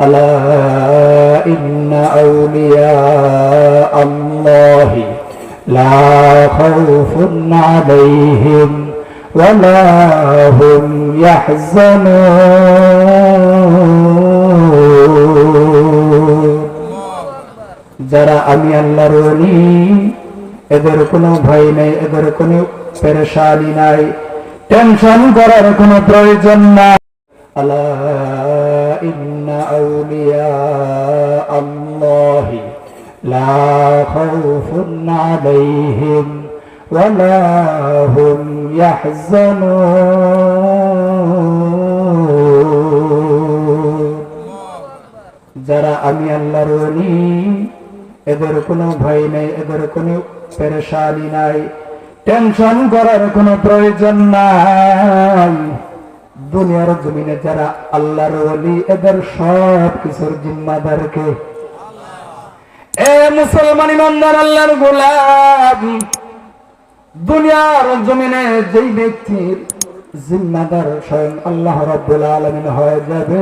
ألا إن أولياء الله لا خوف عليهم ولا هم يحزنون যারা আমি আল্লাহর ওলি এদের কোনো ভয় নেই এদের কোনো পেরেশানি নাই টেনশন করার কোনো প্রয়োজন নাই আলা ইন্না আউলিয়া আল্লাহি লা খাউফুন আলাইহিম ওয়ালা হুম ইয়াহজানুন যারা আমি আল্লাহর ওলি, এদের কোনো ভয় নেই, এদের কোনো পেরেশানি নাই, টেনশন করার কোনো প্রয়োজন নাই। দুনিয়ার জমিনে যারা আল্লাহর ওলি, এদের সব কিছুর জিম্মাদারকে। এ মুসলমান ইমানদার আল্লাহর গোলাম, দুনিয়ার জমিনে যেই ব্যক্তির জিম্মাদার স্বয়ং আল্লাহ রব্বুল আলমিন হয়ে যাবে,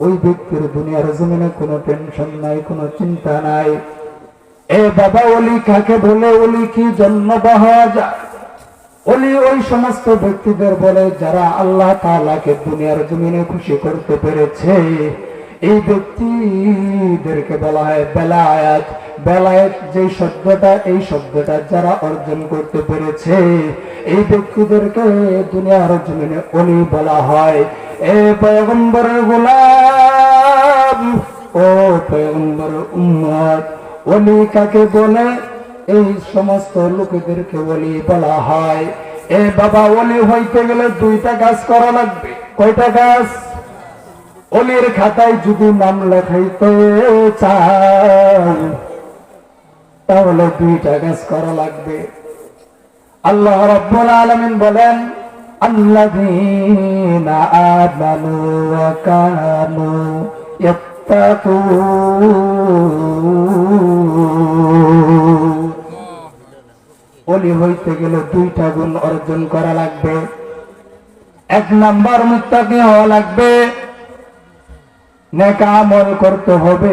ওই ব্যক্তির দুনিয়ার জমিনে কোনো টেনশন নাই, কোনো চিন্তা নাই। এ বাবা অলি কাকে বলে? অলি কি জন্ম পাওয়া যায় অলি ওই সমস্ত ব্যক্তিদের বলে, যারা আল্লাহ তাআলাকে দুনিয়ার জমিনে খুশি করতে পেরেছে, এই ব্যক্তিদেরকে বলা হয় বেলায়াত। বেলায়েত যে শব্দটা, এই শব্দটা যারা অর্জন করতে পেরেছে, এই ব্যক্তিদেরকে দুনিয়ার জমিনে অলি বলা হয়। এ পয়গম্বরের গোলাম, ও পয়গম্বর উম্মত, অলি কাকে বলে? এই সমস্ত লোকেদেরকে অলি বলা হয়, এ বাবা, অলি হইতে গেলে দুইটা কাজ করা লাগবে। কয়টা কাজ? অলির খাতায় যদি নাম লেখাইতে চান, তাহলে দুইটা কাজ করা লাগবে। আল্লাহ রাব্বুল আলমিন বলেন ইয়াত্তাকুন অলি হইতে গেলে দুইটা গুণ অর্জন করা লাগবে। এক নাম্বার মুত্তাকি হওয়া লাগবে। নেক আমল করতে হবে।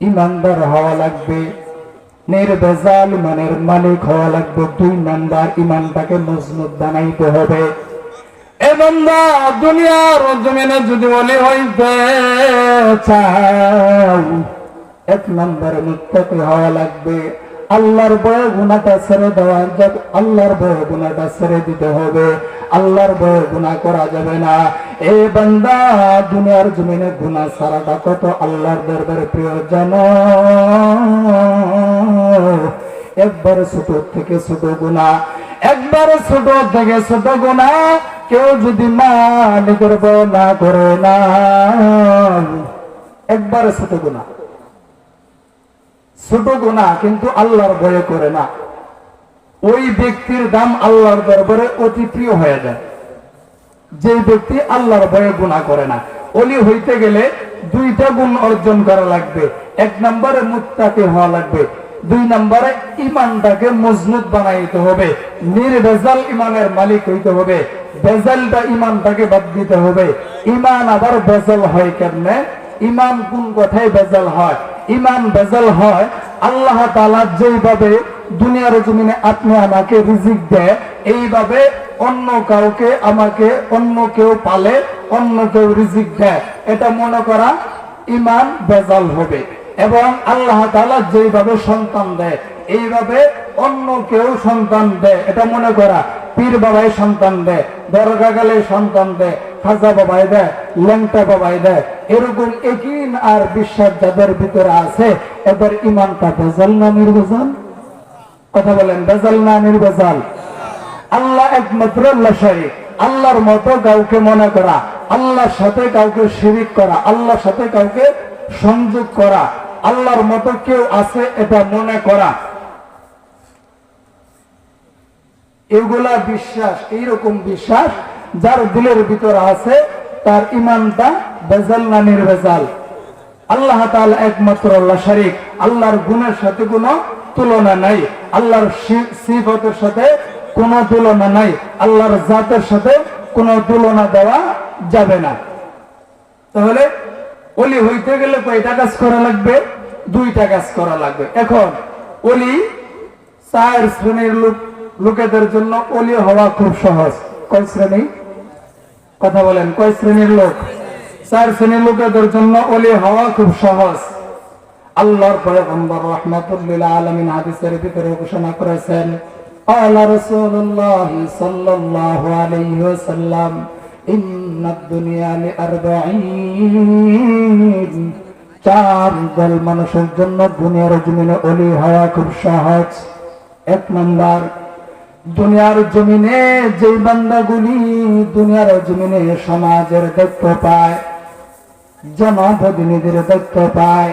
ইমানদার হওয়া লাগবে। নির্বেজাল ইমানের মালিক হওয়া লাগবে। দুই নাম্বার ইমানটাকে মজবুত বানাইতে হবে। এবং দুনিয়ার জমিনে যদি বলি হইতে চাও এক নম্বরে মুক্তি হওয়া লাগবে। আল্লাহর বয়ে গুণাটা ছেড়ে দেওয়া যাবে, আল্লাহর বয়ে গুণাটা ছেড়ে দিতে হবে। আল্লাহর বয়ে গুণা করা যাবে না। এই বান্দা, দুনিয়ার জমিনে গুণা ছাড়াটা কত আল্লাহর দরবারে প্রিয় জন? একবার ছোট থেকে ছোট গুণা একবার ছোট থেকে ছোট গুণা কেউ যদি মালিকের বয় না করে না। একবারে ছোট গুণা ছোট গুণা কিন্তু আল্লাহর ভয়ে করে না। ওই ব্যক্তির দাম আল্লাহর দরবারে অতি প্রিয় হয়ে যায়। যে ব্যক্তি আল্লাহর ভয়ে গুণা করে না। অলি হইতে গেলে দুইটা গুণ অর্জন করা লাগবে। এক নম্বরে মুত্তাকে হওয়া লাগবে। দুই নম্বরে ইমানটাকে মজবুত বানাইতে হবে। নির্বেজাল ইমানের মালিক হইতে হবে। বেজালটা ইমানটাকে বাদ দিতে হবে। ইমান আবার বেজাল হয় কেমনে? ইমান কোন কথায় বেজাল হয়? ইমান বেজাল হয়, আল্লাহ তালা যেইভাবে দুনিয়ার জমিনে আপনি আমাকে রিজিক দেয়, এইভাবে অন্য কাউকে আমাকে অন্য কেউ পালে অন্য কেউ রিজিক দেয়। এটা মনে করা ইমান বেজাল হবে। এবং আল্লাহ তালা যেইভাবে সন্তান দেয়, এইভাবে অন্য কেউ সন্তান দেয়। এটা মনে করা পীর বাবাই সন্তান দেয়। দরগা গেলে সন্তান দেয়, খাজা বাবাই দেয়, ল্যাংটা বাবাই দেয়, এরকম একই আর বিশ্বাস যাদের ভিতরে আছে, এদের ইমানটা বেজাল না নির্বেজাল? কথা বলেন, বেজাল না নির্বেজাল? আল্লাহ একমাত্র আল্লাহ আল্লাহর মতো কাউকে মনে করা, আল্লাহর সাথে কাউকে শিরিক করা, আল্লাহর সাথে কাউকে সংযোগ করা, আল্লাহর মতো কেউ আছে এটা মনে করা। এগুলা বিশ্বাস, এইরকম বিশ্বাস যার দিলের ভিতরে আছে, তার ইমানটা বেজাল না নির্বেজাল? আল্লাহ একমাত্র আল্লাহ শরীক। আল্লাহর গুণের সাথে কোনো তুলনা নাই। আল্লাহর সিফতের সাথে কোনো তুলনা নাই। আল্লাহর জাতের সাথে কোনো তুলনা দেওয়া যাবে না। তাহলে অলি হইতে গেলে কয়টা কাজ করা লাগবে? দুইটা কাজ করা লাগবে। এখন অলি চার শ্রেণির লোক লোকেদের জন্য অলি হওয়া খুব সহজ কয় শ্রেণী কথা বলেন কয় শ্রেণীর লোক চার শ্রেণীর লোকেদের জন্য অলি হওয়া খুব সহজ আল্লাহর পয়গম্বর রাহমাতুল্লিল আলামিন হাদিসের ভিতরে ঘোষণা করেছেন قال رسول الله صلى الله عليه وسلم إن الدنيا لأربعين চার দল মানুষের জন্য দুনিয়ার জমিনে অলি হওয়া খুব সহজ এক নম্বর দুনিয়ার জমিনে যে বান্দাগুলি দুনিয়ার জমিনে সমাজের দায়িত্ব পায় জনপ্রতিনিধির দায়িত্ব পায়,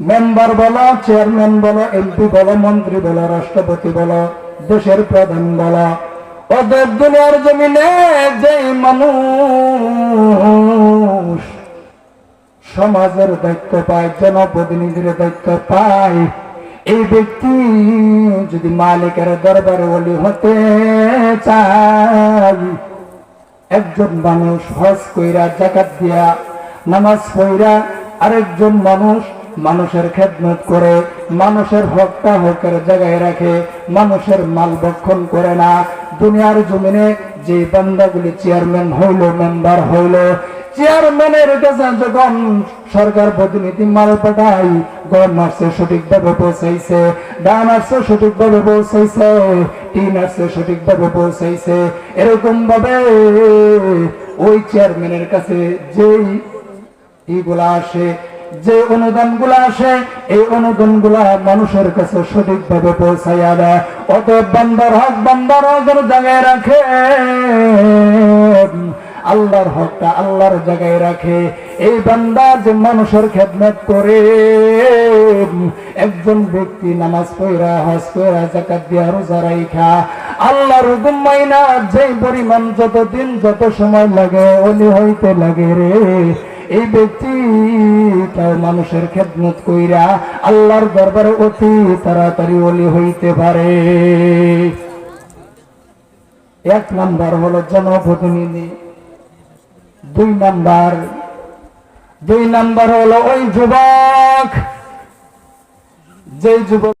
মেম্বার বলো, চেয়ারম্যান বলো, এমপি বলো, মন্ত্রী বলো, রাষ্ট্রপতি বলো, দেশের প্রধান বলো, ওদের দুনিয়ার জমিনে যেই মানুষ সমাজের দায়িত্ব পায় জনপ্রতিনিধির দায়িত্ব পায় এই ব্যক্তি যদি মালিকের দরবারে বলি হতে চাই একজন মানুষ হজ কইরা জাকাত দিয়া, নামাজ কইরা আরেকজন মানুষ মানুষের খেদমত করে, মানুষের হকটা হকের জায়গায় রাখে, মানুষের মাল ভক্ষণ করে না। দুনিয়ার জমিনে যে বান্দাগুলি চেয়ারম্যান হইল, মেম্বার হইল, চেয়ারম্যানের কাছে যখন সরকার প্রতিনিধি মাল পাঠাই আসছে সঠিকভাবে পৌঁছাইছে ডান আসছে সঠিকভাবে পৌঁছাইছে টিন আসছে সঠিকভাবে পৌঁছাইছে। এরকম ভাবে ওই চেয়ারম্যানের কাছে যেই এইগুলা আসে যে অনুদানগুলা আসে, এই অনুদানগুলা মানুষের কাছে সঠিকভাবে পৌঁছাইয়া দেয় অত বান্দার হক বান্দার হকের জায়গায় রাখে। আল্লাহর হকটা আল্লাহর জায়গায় রাখে। এই বান্দা যে মানুষের খেদমত করে, একজন ব্যক্তি নামাজ পড়া, হজ পড়া জাকাত দিয়া রোজা রাইখা, আল্লাহর হুকুম মাইনা যেই পরিমাণ যত দিন যত সময় লাগে, অলি হইতে লাগে রে। এই ব্যক্তি তার মানুষের খেদমত কইরা আল্লাহর দরবারে অতি তাড়াতাড়ি অলি হইতে পারে। এক নাম্বার হলো জনপ্রতিনিধি। দুই নাম্বার। দুই নাম্বার হলো ওই যুবক। যে যুবক